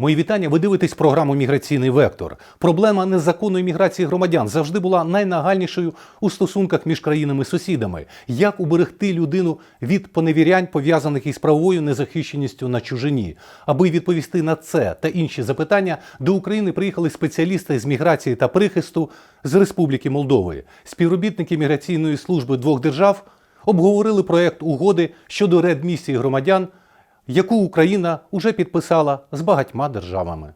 Мої вітання. Ви дивитесь програму Міграційний вектор. Проблема незаконної міграції громадян завжди була найнагальнішою у стосунках між країнами-сусідами. Як уберегти людину від поневірянь, пов'язаних із правовою незахищеністю на чужині? Аби відповісти на це та інші запитання, до України приїхали спеціалісти з міграції та прихисту з Республіки Молдови. Співробітники міграційної служби двох держав обговорили проект угоди щодо редмісії громадян яку Україна уже підписала з багатьма державами.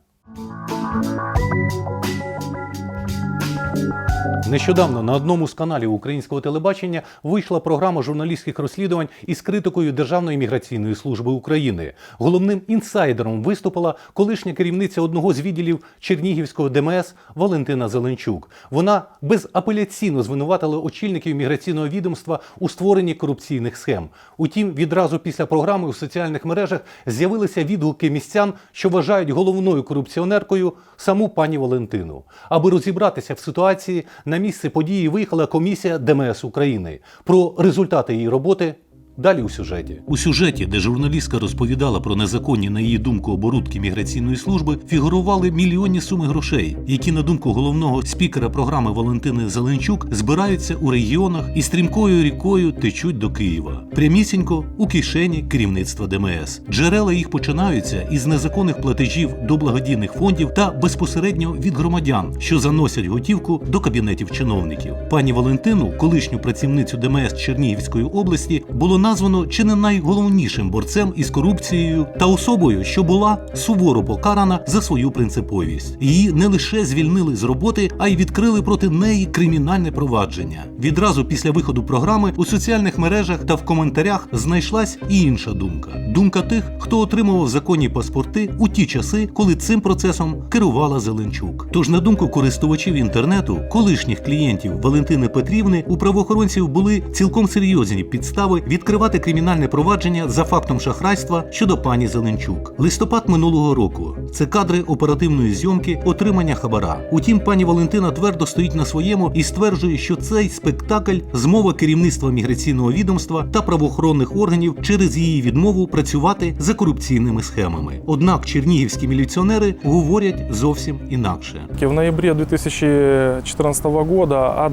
Нещодавно на одному з каналів українського телебачення вийшла програма журналістських розслідувань із критикою Державної міграційної служби України. Головним інсайдером виступила колишня керівниця одного з відділів Чернігівського ДМС Валентина Зеленчук. Вона безапеляційно звинуватила очільників міграційного відомства у створенні корупційних схем. Утім, відразу після програми у соціальних мережах з'явилися відгуки містян, що вважають головною корупціонеркою саму пані Валентину. Аби розібратися в ситуації, на місце події виїхала комісія ДМС України. Про результати її роботи Далі у сюжеті у сюжеті, де журналістка розповідала про незаконні, на її думку, оборудки міграційної служби, фігурували мільйонні суми грошей, які, на думку головного спікера програми Валентини Зеленчук, збираються у регіонах і стрімкою рікою течуть до Києва. Прямісінько у кишені керівництва ДМС. Джерела їх починаються із незаконних платежів до благодійних фондів та безпосередньо від громадян, що заносять готівку до кабінетів чиновників. Пані Валентину, колишню працівницю ДМС Чернігівської області, було названо чи не найголовнішим борцем із корупцією та особою, що була суворо покарана за свою принциповість. Її не лише звільнили з роботи, а й відкрили проти неї кримінальне провадження. Відразу після виходу програми у соціальних мережах та в коментарях знайшлась і інша думка: думка тих, хто отримував законні паспорти у ті часи, коли цим процесом керувала Зеленчук. Тож, на думку користувачів інтернету, колишніх клієнтів Валентини Петрівни, у правоохоронців були цілком серйозні підстави відкривати кримінальне провадження за фактом шахрайства щодо пані Зеленчук. Листопад минулого року це кадри оперативної зйомки отримання хабара. Утім, пані Валентина твердо стоїть на своєму і стверджує, що цей спектакль змова керівництва міграційного відомства та правоохоронних органів через її відмову працювати за корупційними схемами. Однак чернігівські міліціонери говорять зовсім інакше. В ноябре 2014 года от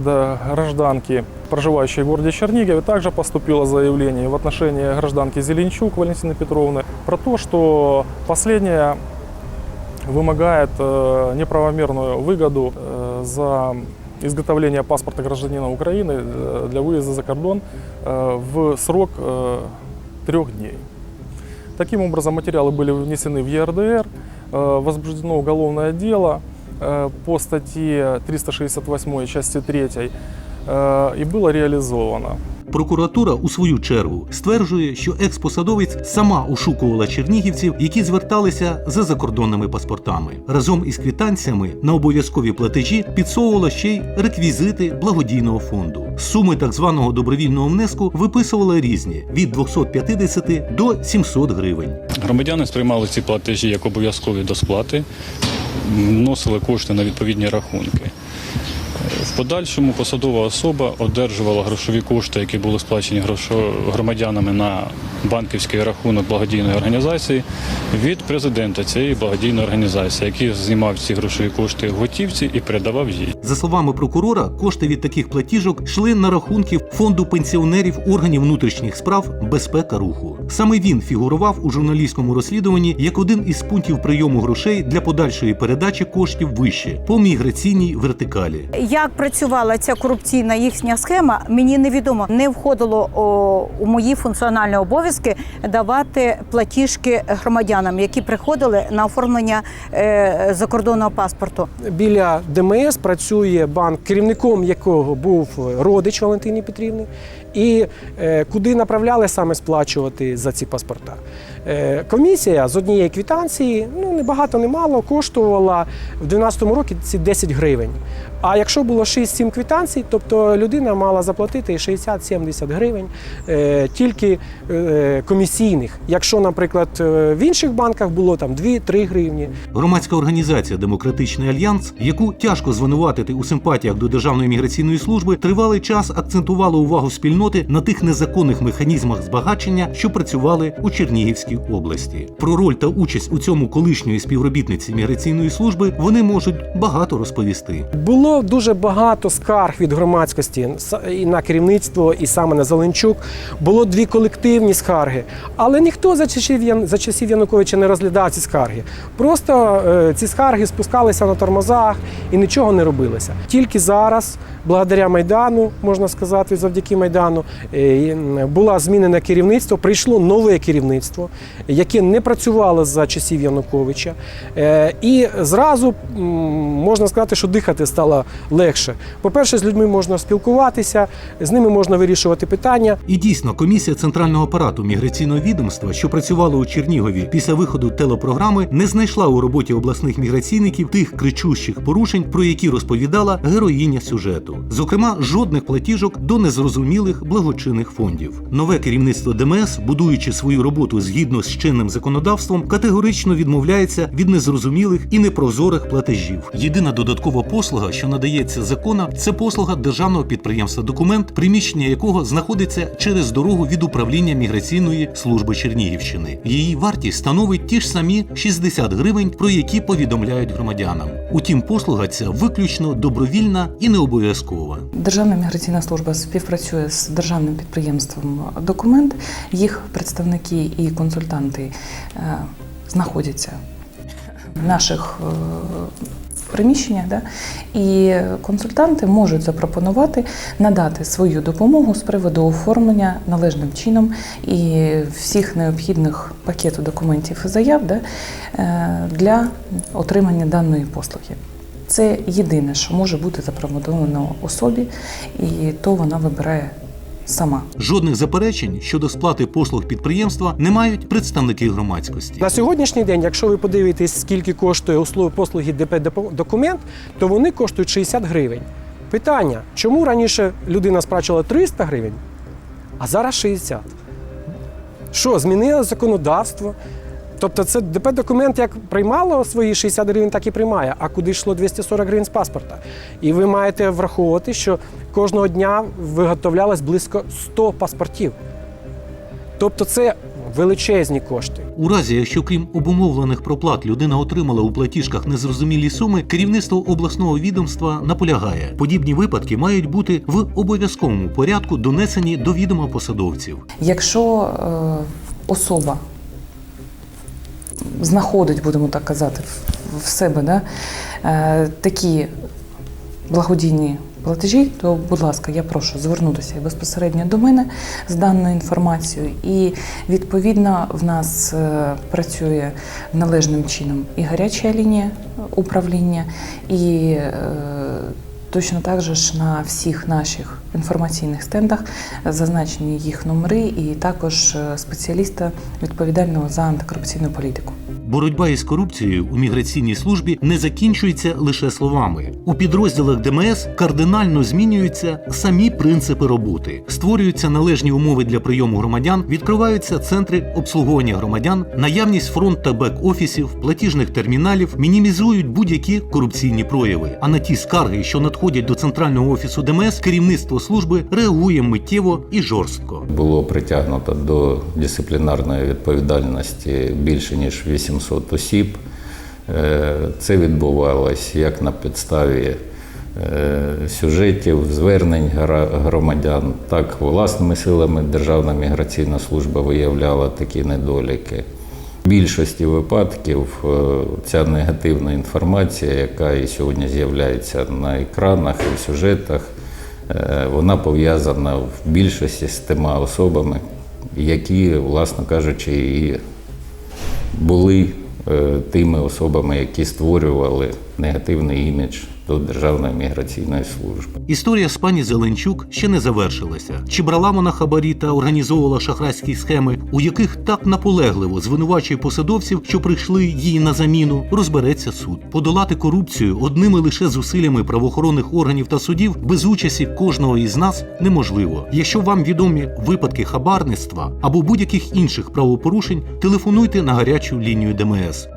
гражданки, проживающей в городе Чернигове, также поступило заявление в отношении гражданки Зеленчук Валентины Петровны про то, что последняя вымогает э, неправомерную выгоду э, за изготовление паспорта гражданина Украины э, для выезда за кордон в срок трех дней. Таким образом, материалы были внесены в ЕРДР, возбуждено уголовное дело по статье 368 части 3 э, и было реализовано. Прокуратура у свою чергу стверджує, що експосадовець сама ошукувала чернігівців, які зверталися за закордонними паспортами. Разом із квитанціями на обов'язкові платежі підсовувала ще й реквізити благодійного фонду. Суми так званого добровільного внеску виписували різні від 250 до 700 гривень. Громадяни сприймали ці платежі як обов'язкові до сплати, вносили кошти на відповідні рахунки. В подальшому посадова особа одержувала грошові кошти, які були сплачені громадянами на банківський рахунок благодійної організації від президента цієї благодійної організації, який знімав ці грошові кошти в готівці і передавав їй. За словами прокурора, кошти від таких платіжок йшли на рахунки фонду пенсіонерів органів внутрішніх справ безпека руху. Саме він фігурував у журналістському розслідуванні як один із пунктів прийому грошей для подальшої передачі коштів вище по міграційній вертикалі. Як працювала ця корупційна їхня схема, мені невідомо. Не входило у мої функціональні обов'язки давати платіжки громадянам, які приходили на оформлення е, закордонного паспорту. Біля ДМС працює банк, керівником якого був родич Валентини Петрівни. і е, куди направляли саме сплачувати за ці паспорта. Е, комісія з однієї квитанції, ну не багато, не мало, коштувала в 2012 році 10 гривень. А якщо було 6-7 квитанцій, тобто людина мала заплатити 60-70 гривень е, тільки е, комісійних. Якщо, наприклад, в інших банках було там 2-3 гривні, Громадська організація Демократичний альянс, яку тяжко звинуватити у симпатіях до Державної міграційної служби, тривалий час акцентувала увагу спільноти на тих незаконних механізмах збагачення, що працювали у Чернігівській області. Про роль та участь у цьому колишньої співробітниці міграційної служби вони можуть багато розповісти. Було дуже багато скарг від громадськості і на керівництво, і саме на Зеленчук. Було дві колективні скарги, але ніхто за часів, за часів Януковича не розглядав ці скарги. Просто е, ці скарги спускалися на тормозах і нічого не робилося. Тільки зараз, благодаря Майдану, можна сказати, завдяки Майдану, е, була змінена керівництво, прийшло нове керівництво, яке не працювало за часів Януковича. Е, І зразу можна сказати, що дихати стало легше. По-перше, з людьми можна спілкуватися, з ними можна вирішувати питання. І дійсно, комісія центрального апарату міграційного відомства, що працювала у Чернігові після виходу телепрограми, не знайшла у роботі обласних міграційників тих кричущих порушень, про які розповідала героїня сюжету. Зокрема, жодних платіжок до незрозумілих благочинних фондів. Нове керівництво ДМС, будуючи свою роботу згідно з чинним законодавством, категорично відмовляється від незрозумілих і непрозорих платежів. Єдина додаткова послуга, що надається законом, це послуга державного підприємства Документ, приміщення якого знаходиться через дорогу від управління міграційної служби Чернігівщини. Її вартість становить ті ж самі 60 гривень, про які повідомляють громадянам. Утім, послуга ця виключно добровільна і не обов'язкова. Державна міграційна служба співпрацює з державним підприємством Документ. Їх представники і консультанти е, знаходяться в наших е, приміщеннях, да? і консультанти можуть запропонувати надати свою допомогу з приводу оформлення належним чином і всіх необхідних пакету документів і заяв да? е, для отримання даної послуги. Це єдине, що може бути запропоновано особі, і то вона вибирає сама. Жодних заперечень щодо сплати послуг підприємства не мають представники громадськості. На сьогоднішній день, якщо ви подивитесь, скільки коштує услуги послуги ДП документ, то вони коштують 60 гривень. Питання: чому раніше людина сплачувала 300 гривень, а зараз 60? Що, змінило законодавство? Тобто це ДП документ як приймало свої 60 гривень, так і приймає. А куди йшло 240 гривень з паспорта? І ви маєте враховувати, що кожного дня виготовлялось близько 100 паспортів. Тобто це величезні кошти. У разі, якщо крім обумовлених проплат людина отримала у платіжках незрозумілі суми, керівництво обласного відомства наполягає. Подібні випадки мають бути в обов'язковому порядку донесені до відома посадовців. Якщо е, особа знаходить, будемо так казати, в- себе да, е, такі благодійні платежі, то, будь ласка, я прошу звернутися безпосередньо до мене з даною інформацією. І відповідно в нас е, працює належним чином і гаряча лінія управління, і е, Точно так же ж на всіх наших інформаційних стендах зазначені їх номери, і також е, спеціаліста відповідального за антикорупційну політику. Боротьба із корупцією у міграційній службі не закінчується лише словами. У підрозділах ДМС кардинально змінюються самі принципи роботи, створюються належні умови для прийому громадян, відкриваються центри обслуговування громадян, наявність фронт та бек-офісів, платіжних терміналів мінімізують будь-які корупційні прояви. А на ті скарги, що надходять до центрального офісу ДМС, керівництво служби реагує миттєво і жорстко. Було притягнуто до дисциплінарної відповідальності більше ніж 800 осіб. Е, Це відбувалось як на підставі е, сюжетів, звернень громадян, так власними силами Державна міграційна служба виявляла такі недоліки. В більшості випадків е, ця негативна інформація, яка і сьогодні з'являється на екранах і в сюжетах, вона пов'язана в більшості з тими особами, які, власно кажучи, і були е, тими особами, які створювали негативний імідж до Державної міграційної служби. Історія з пані Зеленчук ще не завершилася. Чи брала вона хабарі та організовувала шахрайські схеми, у яких так наполегливо звинувачує посадовців, що прийшли їй на заміну, розбереться суд. Подолати корупцію одними лише зусиллями правоохоронних органів та судів без участі кожного із нас неможливо. Якщо вам відомі випадки хабарництва або будь-яких інших правопорушень, телефонуйте на гарячу лінію ДМС.